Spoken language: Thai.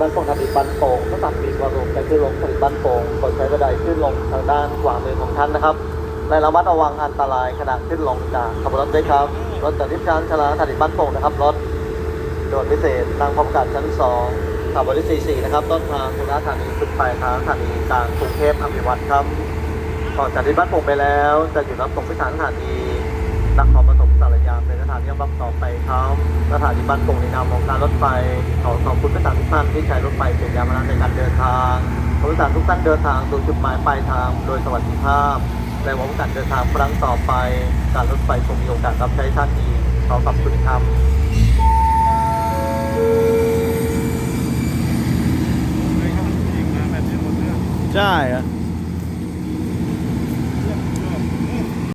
บ้านโป่งสถานีบ้านโป่งสถานีวารมจะขึ้นลงสถานีบ้านโป่งกดใช้บันไดขึ้นลงทางด้านขวามือของท่านนะครับและระมัดระวังอันตรายขณะขึ้นลงจากขบวนรถด้วยครับ รถจากทิพย์การชลาสถานีบ้านโป่งนะครับ รถโด่วนพิเศษนั่งพร้อมกันชั้นสองขับรถที่44นะครับ ต้นทางสุราษฎร์ธานีสุดปลายทางสถานีกลางกรุงเทพอภิวัตรครับก่อนจากที่บ้านโป่งไปแล้ว จะอยู่รับส่งไปทางสถานีนครปฐมสาร ยามเป็นสถานีรับต่อไปครับสถานีบ้านโป่งในนามของการรถไฟขอขอบคุณผู้โดยสารทุกท่านที่ใช้รถไฟเป็นยานานในการเดินทางขอผู้โดยสารทุกท่านเดินทางสู่จุดหมายปลายทางโดยสวัสดิภาพและหวังการเดินทางครั้งต่อไป การรถไฟคงมีโอกาสรับใช้ท่านอีกขอขอบคุณครับเลยครับยิงมาแบบนี้หมดเรื่อใช่